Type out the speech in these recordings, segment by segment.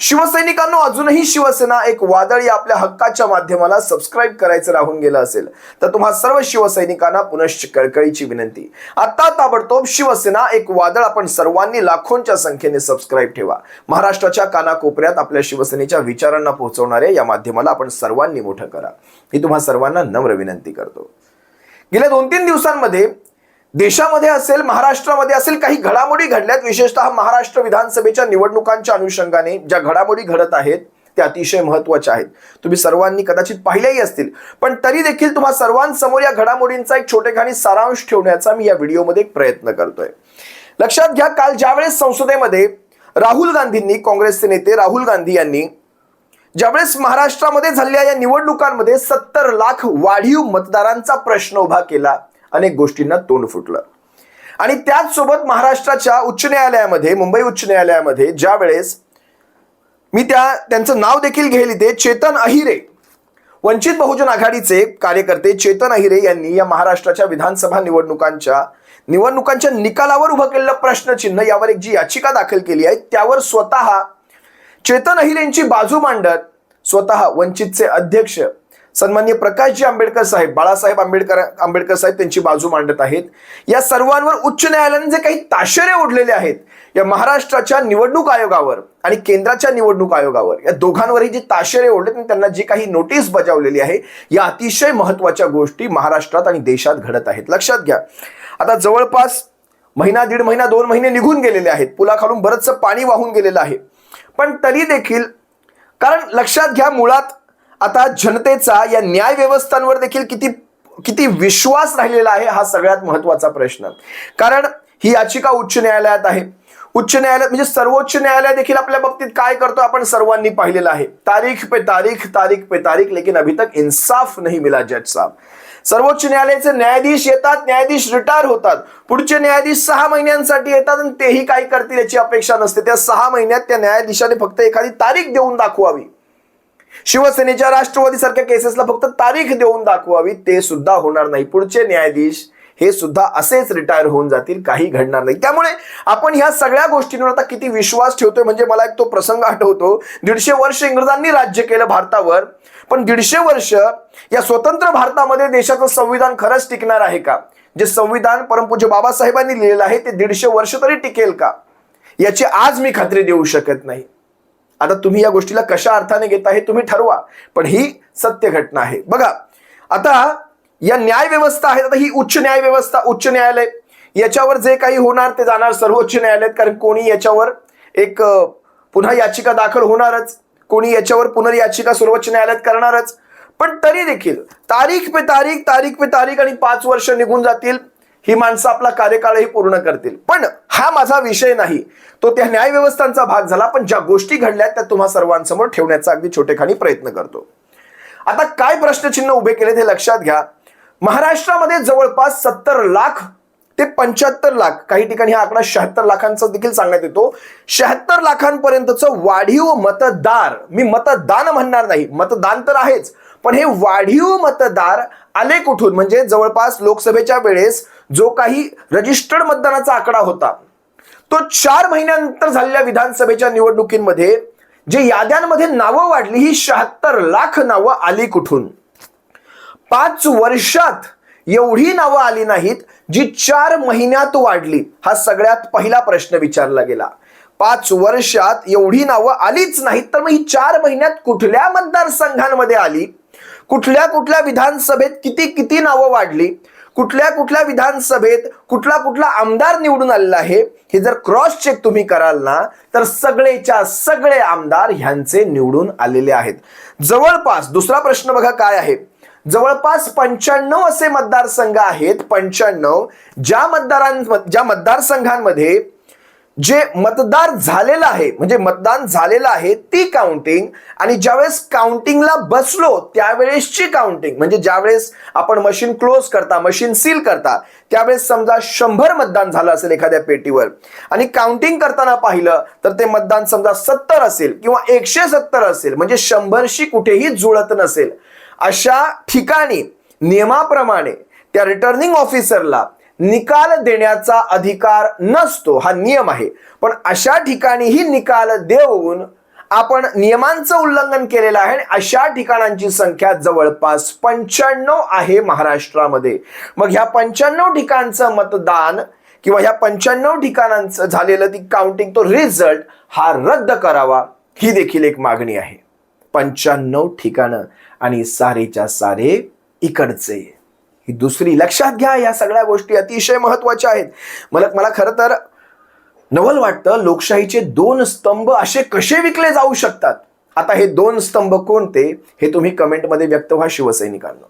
शिवसैनिकांनो अजूनही शिवसेना एक वादळ या आपल्या हक्काच्या माध्यमाला सबस्क्राईब करायचं राहून गेलं असेल तर तुम्हा सर्व शिवसैनिकांना पुनश्च कळकळीची विनंती. आता ताबडतोब शिवसेना एक वादळ आपण सर्वांनी लाखोंच्या संख्येने सबस्क्राईब ठेवा. महाराष्ट्राच्या कानाकोपऱ्यात आपल्या शिवसेनेच्या विचारांना पोहोचवणाऱ्या या माध्यमाला आपण सर्वांनी मोठं करा. ही तुम्हा सर्वांना नम्र विनंती करतो. गेल्या दोन तीन दिवसांमध्ये देशामध्ये असेल महाराष्ट्रामध्ये असेल काही घडामोडी घडल्यात. विशेषतः महाराष्ट्र विधानसभेच्या निवडणुकांच्या अनुषंगाने ज्या घडामोडी घडत आहेत त्या अतिशय महत्त्वाच्या आहेत. तुम्ही सर्वांनी कदाचित पाहिल्याही असतील पण तरी देखील तुम्हा सर्वांसमोर या घडामोडींचा एक छोटेखानी सारांश ठेवण्याचा मी या व्हिडिओमध्ये एक प्रयत्न करतोय. लक्षात घ्या काल ज्यावेळेस संसदेमध्ये राहुल गांधींनी काँग्रेसचे नेते राहुल गांधी यांनी ज्यावेळेस महाराष्ट्रामध्ये झालेल्या या निवडणुकांमध्ये सत्तर लाख वाढीव मतदारांचा प्रश्न उभा केला अनेक गोष्टींना तोंड फुटलं. आणि त्याच सोबत महाराष्ट्राच्या उच्च न्यायालयामध्ये मुंबई उच्च न्यायालयामध्ये ज्या वेळेस मी त्या त्यांचं नाव देखील घेईल इथे चेतन अहिरे वंचित बहुजन आघाडीचे कार्यकर्ते चेतन अहिरे यांनी या महाराष्ट्राच्या विधानसभा निवडणुकांच्या निवडणुकांच्या निकालावर उभं केलेलं प्रश्नचिन्ह यावर एक जी याचिका दाखल केली आहे त्यावर स्वतः चेतन अहिरेंची बाजू मांडत स्वतः वंचितचे अध्यक्ष सन्मान्य प्रकाशजी आंबेडकर साहेब बाळासाहेब आंबेडकर आंबेडकर साहेब त्यांची बाजू मांडत आहेत. या सर्वांवर उच्च न्यायालयाने जे काही ताशेरे ओढलेले आहेत या महाराष्ट्राच्या निवडणूक आयोगावर आणि केंद्राच्या निवडणूक आयोगावर या दोघांवरही जे ताशेरे ओढलेत आणि त्यांना जी काही नोटीस बजावलेली आहे या अतिशय महत्त्वाच्या गोष्टी महाराष्ट्रात आणि देशात घडत आहेत. लक्षात घ्या. आता जवळपास महिना दीड महिना दोन महिने निघून गेलेले आहेत. पुलाखालून बरंचसं पाणी वाहून गेलेलं आहे. पण तरी देखील कारण लक्षात घ्या मुळात आता जनतेचा या न्याय व्यवस्थांवर देखील किती किती विश्वास राहिलेला आहे हा सगळ्यात महत्त्वाचा प्रश्न. कारण ही याचिका उच्च न्यायालयात आहे. उच्च न्यायालय म्हणजे सर्वोच्च न्यायालय देखील आपल्या बाबतीत काय करतो आपण सर्वांनी पाहिलेलं आहे. तारीख पे तारीख तारीख पे तारीख लेकिन अभी तक इन्साफ नाही मिला जज साहब सर्वोच्च न्यायालयाचे न्यायाधीश येतात न्यायाधीश रिटायर होतात. पुढचे न्यायाधीश सहा महिन्यांसाठी येतात आणि तेही काय करतील याची अपेक्षा नसते. त्या सहा महिन्यात त्या न्यायाधीशाने फक्त एखादी तारीख देऊन दाखवावी. शिवसेनेच्या राष्ट्रवादी सारख्या केसेसला फक्त तारीख देऊन दाखवावी ते सुद्धा होणार नाही. पुढचे न्यायाधीश हे सुद्धा असेच रिटायर होऊन जातील काही घडणार नाही. त्यामुळे आपण ह्या सगळ्या गोष्टींवर आता किती विश्वास ठेवतोय म्हणजे मला एक तो प्रसंग आठवतो. दीडशे वर्ष इंग्रजांनी राज्य केलं भारतावर पण दीडशे वर्ष या स्वतंत्र भारतामध्ये देशाचं संविधान खरंच टिकणार आहे का? जे संविधान परमपूज्य बाबासाहेबांनी लिहिलेलं आहे ते दीडशे वर्ष तरी टिकेल का? याची आज मी खात्री देऊ शकत नाही. आता तुम्ही या गोष्टीला कशा अर्थाने घेता हे तुम्ही ठरवा पण ही सत्य घटना आहे. बघा आता या न्याय व्यवस्था आहेत आता ही उच्च न्याय व्यवस्था उच्च न्यायालय याच्यावर जे काही होणार ते जाणार सर्वोच्च न्यायालयात कारण कोणी याच्यावर एक पुन्हा याचिका दाखल होणारच कोणी याच्यावर पुनर्याचिका सर्वोच्च न्यायालयात करणारच पण तरी देखील तारीख पे तारीख तारीख पे तारीख आणि पाच वर्ष निघून जातील ही माणसं आपला कार्यकाळही पूर्ण करतील. पण हा माझा विषय नाही. तो त्या न्यायव्यवस्थांचा भाग झाला पण ज्या गोष्टी घडल्या त्या तुम्हा सर्वांसमोर ठेवण्याचा अगदी छोटेखानी प्रयत्न करतो. आता काय प्रश्नचिन्ह उभे केले ते लक्षात घ्या. महाराष्ट्रामध्ये जवळपास सत्तर लाख ते पंच्याहत्तर लाख काही ठिकाणी हा आकडा शहात्तर लाखांचा देखील सांगण्यात येतो. शहात्तर लाखांपर्यंतचं वाढीव मतदार मी मतदान म्हणणार नाही मतदान तर आहेच पण हे वाढीव मतदार आले कुठून? म्हणजे जवळपास लोकसभेच्या वेळेस जो काही रजिस्टर्ड मतदानाचा आकडा होता तो चार महिन्यानंतर झालेल्या विधानसभेच्या निवडणुकीमध्ये जे याद्यांमध्ये नावं वाढली ही शहात्तर लाख नावं आली कुठून? पाच वर्षात एवढी नावं आली नाहीत जी चार महिन्यात वाढली. हा सगळ्यात पहिला प्रश्न विचारला गेला. पाच वर्षात एवढी नावं आलीच नाहीत तर मग ही चार महिन्यात कुठल्या मतदारसंघांमध्ये आली? कुठल्या कुठल्या विधानसभेत किती किती नावं वाढली? कुठल्या कुठल्या विधानसभेत कुठला कुठला आमदार निवडून आलेला आहे हे जर क्रॉस चेक तुम्ही कराल ना तर सगळेच्या सगळे आमदार ह्यांचे निवडून आलेले आहेत. जवळपास दुसरा प्रश्न बघा काय आहे. जवळपास पंच्याण्णव असे मतदारसंघ आहेत पंच्याण्णव ज्या मतदारां ज्या मतदारसंघांमध्ये जे मतदार झालेलं आहे म्हणजे मतदान झालेलं आहे ती काउंटिंग आणि ज्यावेळेस काउंटिंगला बसलो त्यावेळेसची काउंटिंग म्हणजे ज्यावेळेस आपण मशीन क्लोज करता मशीन सील करता त्यावेळेस समजा शंभर मतदान झालं असेल एखाद्या पेटीवर. आणि काउंटिंग करताना पाहिलं तर ते मतदान समजा सत्तर असेल किंवा एकशे सत्तर असेल म्हणजे शंभरशी कुठेही जुळत नसेल. अशा ठिकाणी नियमाप्रमाणे त्या रिटर्निंग ऑफिसरला निकाल देण्याचा अधिकार नसतो हा नियम आहे. पण अशा ठिकाणीही निकाल देऊन आपण नियमांचं उल्लंघन केलेलं आहे आणि अशा ठिकाणांची संख्या जवळपास पंच्याण्णव आहे महाराष्ट्रामध्ये. मग ह्या पंच्याण्णव ठिकाणचं मतदान किंवा ह्या पंच्याण्णव ठिकाणांचं झालेलं ती काउंटिंग तो रिझल्ट हा रद्द करावा ही देखील एक मागणी आहे. पंच्याण्णव ठिकाणं आणि सारेच्या सारे इकडचे. ही दुसरी. लक्षात घ्या या सगळ्या गोष्टी अतिशय महत्त्वाच्या आहेत. मला मला खरं तर नवल वाटतं लोकशाहीचे दोन स्तंभ असे कसे विकले जाऊ शकतात? आता हे दोन स्तंभ कोणते हे तुम्ही कमेंटमध्ये व्यक्त व्हा शिवसैनिकांना.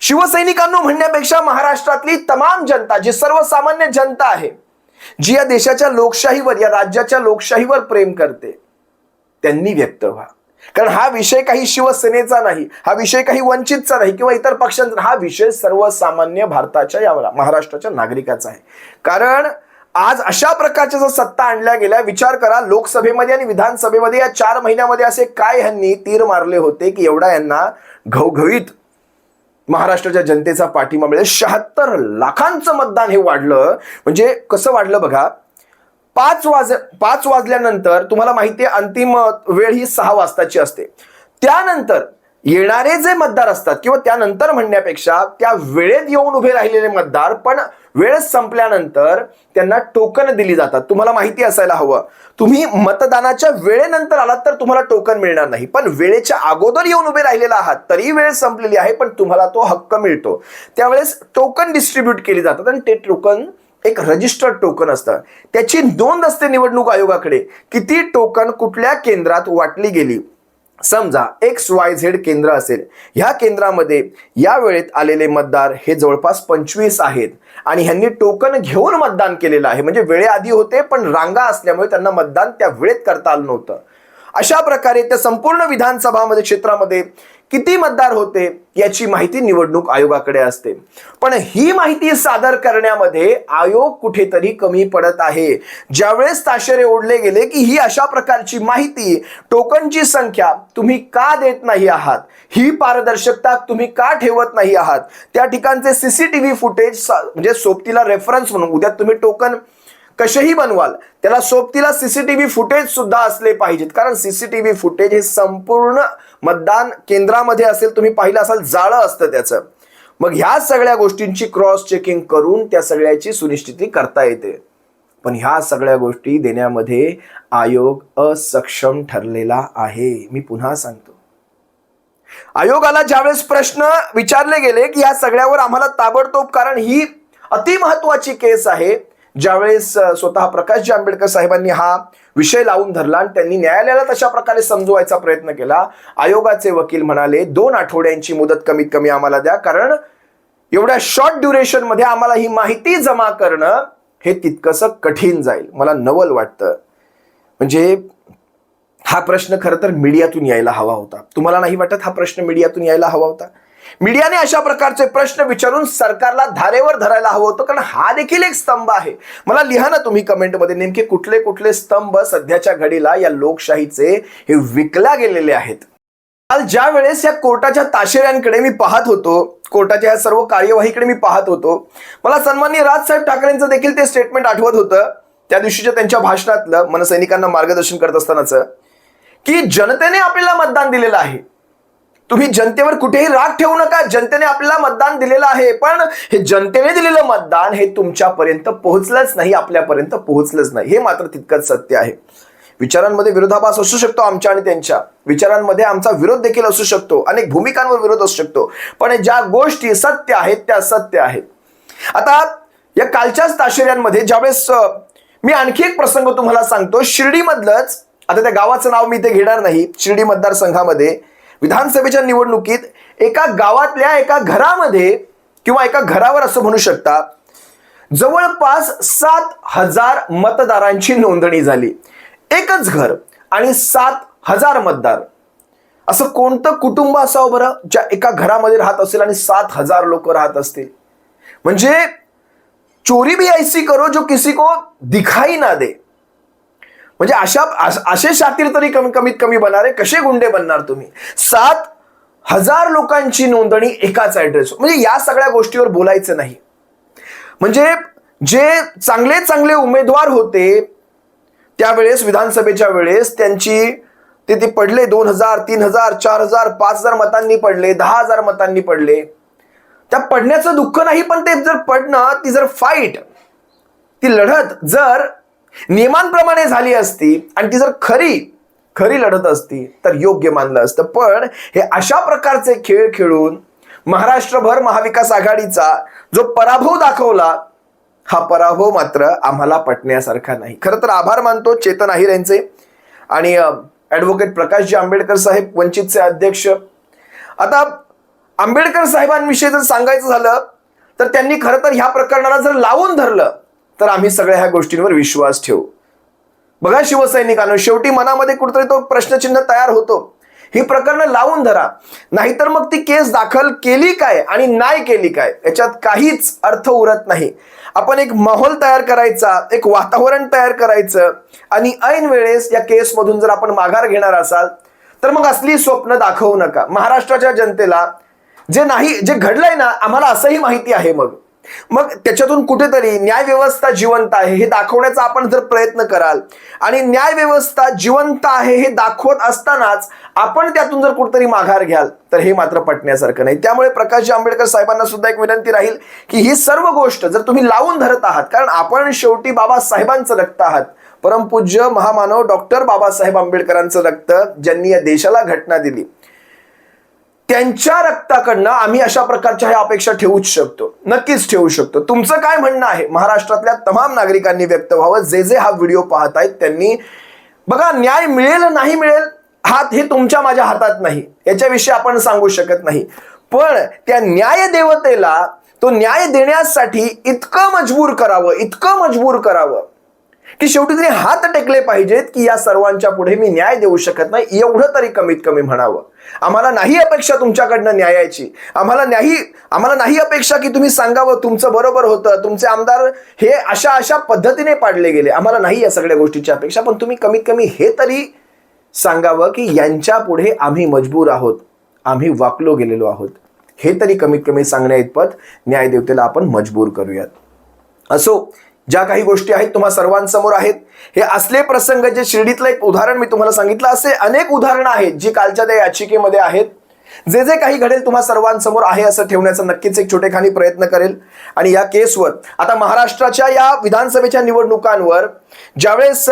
शिवसैनिकांनो म्हणण्यापेक्षा महाराष्ट्रातली तमाम जनता जी सर्वसामान्य जनता आहे जी या देशाच्या लोकशाहीवर या राज्याच्या लोकशाहीवर प्रेम करते त्यांनी व्यक्त व्हा. कारण हा विषय काही शिवसेनेचा नाही हा विषय काही वंचितचा नाही किंवा इतर पक्षांचा हा विषय सर्वसामान्य भारताच्या या महाराष्ट्राच्या नागरिकाचा आहे. कारण आज अशा प्रकारच्या जर सत्ता आणल्या गेल्या विचार करा लोकसभेमध्ये आणि विधानसभेमध्ये या चार महिन्यामध्ये असे काय ह्यांनी तीर मारले होते की एवढा यांना घवघवीत महाराष्ट्राच्या जनतेचा पाठिंबा मिळेल? शहात्तर लाखांचं मतदान हे वाढलं. म्हणजे कसं वाढलं बघा? पाच वाज पाच वाजल्यानंतर तुम्हाला माहिती आहे अंतिम वेळ ही सहा वाजताची असते. त्यानंतर येणारे जे मतदार असतात किंवा त्यानंतर म्हणण्यापेक्षा त्या वेळेत येऊन उभे राहिलेले मतदार पण वेळ संपल्यानंतर त्यांना टोकन दिली जातात. तुम्हाला माहिती असायला हवं. तुम्ही मतदानाच्या वेळेनंतर आलात तर तुम्हाला टोकन मिळणार नाही. पण वेळेच्या अगोदर येऊन उभे राहिलेला आहात तरी वेळ संपलेली आहे पण तुम्हाला तो हक्क मिळतो. त्यावेळेस टोकन डिस्ट्रीब्यूट केली जातात आणि ते टोकन एक रजिस्टर्ड टोकन असतं. त्याची नोंद असते निवडणूक आयोगाकडे. किती टोकन कुठल्या केंद्रात वाटली गेली? समजा एक्स वाय झेड केंद्र असेल. ह्या केंद्रामध्ये या वेळेत आलेले मतदार हे जवळपास पंचवीस आहेत. आणि ह्यांनी टोकन घेऊन मतदान केलेलं आहे. म्हणजे वेळेआधी होते पण रांगा असल्यामुळे त्यांना मतदान त्या वेळेत करता आलं नव्हतं. अशा प्रकारे त्या संपूर्ण विधानसभामध्ये क्षेत्रामध्ये किती मतदार होते याची माहिती निवडणूक आयोगाकडे असते. पण ही माहिती सादर करण्यामध्ये आयोग कुठेतरी कमी पडत आहे. ज्यावेळेस ताशेरे ओढले गेले की ही अशा प्रकारची माहिती टोकनची संख्या तुम्ही का देत नाही आहात? ही पारदर्शकता तुम्ही का ठेवत नाही आहात? त्या ठिकाणचे सीसीटीव्ही फुटेज म्हणजे सोबतीला रेफरन्स म्हणून उद्या तुम्ही टोकन कसेही बनवाल त्याला सोबतीला सीसीटीव्ही फुटेज सुद्धा असले पाहिजेत. कारण सीसीटीव्ही फुटेज हे संपूर्ण मतदान केंद्रामध्ये असेल तुम्ही पाहिलं असाल जाळं असतं त्याचं. मग ह्या सगळ्या गोष्टींची क्रॉस चेकिंग करून त्या सगळ्याची सुनिश्चिती करता येते. पण ह्या सगळ्या गोष्टी देण्यामध्ये आयोग असक्षम ठरलेला आहे. मी पुन्हा सांगतो. आयोगाला ज्यावेळेस प्रश्न विचारले गेले की या सगळ्यावर आम्हाला ताबडतोब कारण ही अतिमहत्वाची केस आहे ज्यावेळेस स्वतः प्रकाशजी आंबेडकर साहेबांनी हा विषय लावून धरला आणि त्यांनी न्यायालयाला तशा प्रकारे समजवायचा प्रयत्न केला आयोगाचे वकील म्हणाले दोन आठवड्यांची मुदत कमीत कमी आम्हाला द्या कारण एवढ्या शॉर्ट ड्युरेशनमध्ये आम्हाला ही माहिती जमा करणं हे तितकंसं कठीण जाईल. मला नवल वाटतं. म्हणजे हा प्रश्न खरं तर मीडियातून यायला हवा होता. तुम्हाला नाही वाटत हा प्रश्न मीडियातून यायला हवा होता? मीडियाने अशा प्रकारचे प्रश्न विचारून सरकारला धारेवर धरायला हवं होतं कारण हा देखील एक स्तंभ आहे. मला लिहा ना तुम्ही कमेंटमध्ये नेमके कुठले कुठले स्तंभ सध्याच्या घडीला या लोकशाहीचे हे विकल्या गेलेले आहेत. काल ज्या वेळेस या कोर्टाच्या ताशेऱ्यांकडे मी पाहत होतो कोर्टाच्या या सर्व कार्यवाहीकडे मी पाहत होतो मला सन्माननीय राजसाहेब ठाकरेंचं देखील ते स्टेटमेंट आठवत होतं. त्या दिवशीच्या त्यांच्या भाषणातलं मनसैनिकांना मार्गदर्शन करत असतानाच की जनतेने आपल्याला मतदान दिलेलं आहे. तुम्ही जनतेवर कुठेही राग ठेवू नका. जनतेने आपल्याला मतदान दिलेलं आहे. पण हे जनतेने दिलेलं मतदान हे तुमच्यापर्यंत पोहोचलंच नाही आपल्यापर्यंत पोहोचलंच नाही. हे मात्र तितकंच सत्य आहे. विचारांमध्ये विरोधाभास असू शकतो आमच्या आणि त्यांच्या. विचारांमध्ये आमचा विरोध देखील असू शकतो. अनेक भूमिकांवर विरोध असू शकतो. पण ज्या गोष्टी सत्य आहेत त्या सत्य आहेत. आता या कालच्याच ताशेऱ्यांमध्ये ज्यावेळेस मी आणखी एक प्रसंग तुम्हाला सांगतो. शिर्डीमधलंच आता त्या गावाचं नाव मी इथे घेणार नाही शिर्डी मतदारसंघामध्ये विधानसभेच्या निवडणुकीत एका गावातल्या एका घरामध्ये किंवा एका घरावर असं म्हणू शकता जवळपास सात हजार मतदारांची नोंदणी झाली. एकच घर आणि सात हजार मतदार. असं कोणतं कुटुंब असावं बरं ज्या एका घरामध्ये राहत असेल आणि सात हजार लोक राहत असतील? म्हणजे चोरी भी ऐसी करो जो किसी को दिखाई ना दे. म्हणजे अशा असे शातीर तरी कमी कमीत कमी बनणारे कसे गुंडे बनणार तुम्ही? सात हजार लोकांची नोंदणी एकाच ऍड्रेस म्हणजे या सगळ्या गोष्टीवर बोलायचं नाही. म्हणजे जे चांगले चांगले उमेदवार होते त्यावेळेस विधानसभेच्या वेळेस त्यांची ते ते पडले दोन हजार तीन हजार चार हजार पाच हजार मतांनी पडले दहा हजार मतांनी पडले. त्या पडण्याचं दुःख नाही पण ते जर पडणं ती जर फाईट ती लढत जर नियमांप्रमाणे झाली असती आणि ती जर खरी खरी लढत असती तर योग्य मानलं असतं. पण हे अशा प्रकारचे खेळ खेळून महाराष्ट्रभर महाविकास आघाडीचा जो पराभव दाखवला हा पराभव मात्र आम्हाला पटण्यासारखा नाही. खरं तर आभार मानतो चेतन आहिर यांचे आणि ॲडव्होकेट प्रकाशजी आंबेडकर साहेब वंचितचे अध्यक्ष. आता आंबेडकर साहेबांविषयी जर सांगायचं झालं तर त्यांनी खरं तर ह्या प्रकरणाला जर लावून धरलं तर आम्ही सगळ्या ह्या गोष्टींवर विश्वास ठेवू. बघा शिवसैनिकांनो शेवटी मनामध्ये कुठेतरी तो प्रश्नचिन्ह तयार होतो. ही प्रकरणं लावून धरा. नाहीतर मग ती केस दाखल केली काय आणि नाही केली काय याच्यात काहीच अर्थ उरत नाही. आपण एक माहोल तयार करायचा एक वातावरण तयार करायचं आणि ऐन वेळेस या केसमधून जर आपण माघार घेणार असाल तर मग असली स्वप्न दाखवू नका. महाराष्ट्राच्या जनतेला जे नाही जे घडलंय ना आम्हाला असंही माहिती आहे मग. मग त्याच्यातून कुठेतरी न्यायव्यवस्था जिवंत आहे हे दाखवण्याचा आपण जर प्रयत्न कराल आणि न्याय व्यवस्था जिवंत आहे हे दाखवत असतानाच आपण त्यातून जर कुठेतरी माघार घ्याल तर हे मात्र पटण्यासारखं नाही. त्यामुळे प्रकाशजी आंबेडकर साहेबांना सुद्धा एक विनंती राहील की ही सर्व गोष्ट जर तुम्ही लावून धरत आहात कारण आपण शेवटी बाबासाहेबांचं रक्त आहात परमपूज्य महामानव डॉक्टर बाबासाहेब आंबेडकरांचं रक्त ज्यांनी या देशाला घटना दिली त्यांच्या रक्ताकडनं आम्ही अशा प्रकारच्या ह्या अपेक्षा ठेवूच शकतो. नक्कीच ठेवू शकतो. तुमचं काय म्हणणं आहे? महाराष्ट्रातल्या तमाम नागरिकांनी व्यक्त व्हावं. जे जे हा व्हिडिओ पाहत आहेत त्यांनी बघा न्याय मिळेल नाही मिळेल हात हे तुमच्या माझ्या हातात नाही. याच्याविषयी आपण सांगू शकत नाही. पण त्या न्याय देवतेला तो न्याय देण्यासाठी इतकं मजबूर करावं इतकं मजबूर करावं की शेवटी तरी हात टेकले पाहिजेत की या सर्वांच्या पुढे मी न्याय देऊ शकत नाही एवढं तरी कमीत कमी म्हणावं. आम्हाला नाही अपेक्षा तुमच्याकडनं न्यायाची आम्हाला नाही आम्हाला नाही अपेक्षा की तुम्ही सांगावं तुमचं बरोबर होतं तुमचे आमदार हे अशा अशा पद्धतीने पाडले गेले. आम्हाला नाही या सगळ्या गोष्टीची अपेक्षा पण तुम्ही कमीत कमी हे तरी सांगावं की यांच्या पुढे आम्ही मजबूर आहोत आम्ही वाकलो गेलेलो आहोत. हे तरी कमीत कमी सांगण्या इतपत न्यायदेवतेला आपण मजबूर करूयात. असो ज्या काही गोष्टी आहेत तुम्हा सर्वांसमोर आहेत हे असले प्रसंग जे शिर्डीतलं एक उदाहरण मी तुम्हाला सांगितलं असे अनेक उदाहरणं आहेत जी कालच्या त्या याचिकेमध्ये आहेत. जे जे काही घडेल तुम्हा सर्वांसमोर आहे असं ठेवण्याचा नक्कीच एक छोटेखानी प्रयत्न करेल. आणि या केसवर आता महाराष्ट्राच्या या विधानसभेच्या निवडणुकांवर ज्यावेळेस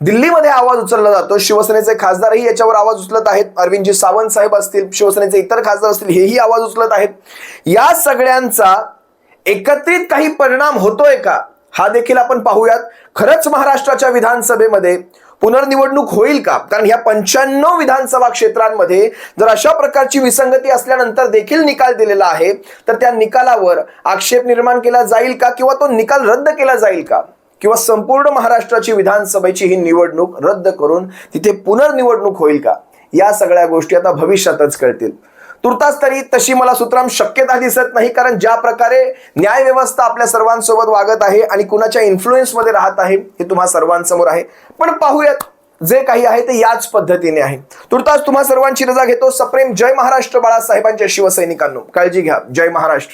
दिल्लीमध्ये आवाज उचलला जातो शिवसेनेचे खासदारही याच्यावर आवाज उचलत आहेत. अरविंदजी सावंत साहेब असतील शिवसेनेचे इतर खासदार असतील हेही आवाज उचलत आहेत. या सगळ्यांचा एकत्रित काही परिणाम होतोय का? हा देखील आपण पाहूयात. खरंच महाराष्ट्राच्या विधानसभेमध्ये पुनर्निवडणूक होईल का? कारण ह्या पंच्याण्णव विधानसभा क्षेत्रांमध्ये जर अशा प्रकारची विसंगती असल्यानंतर देखील निकाल दिलेला आहे तर त्या निकालावर आक्षेप निर्माण केला जाईल का? किंवा तो निकाल रद्द केला जाईल का? किंवा संपूर्ण महाराष्ट्राची विधानसभेची ही निवडणूक रद्द करून तिथे पुनर्निवडणूक होईल का? या सगळ्या गोष्टी आता भविष्यातच कळतील. तुर्तास तरी तशी मला सुतराम शक्यता दिसत नाही कारण ज्या प्रकारे न्याय व्यवस्था आपल्या सर्वांसोबत वागत आहे आणि कुणाच्या इन्फ्लुएन्समध्ये राहत आहे हे तुम्हा सर्वांसमोर आहे. पण पाहूयात जे काही आहे ते याच पद्धतीने आहे. तुर्तास तुम्हा सर्वांची रजा घेतो. सप्रेम जय महाराष्ट्र बाळासाहेबांच्या शिवसैनिकांनो. काळजी घ्या. जय महाराष्ट्र.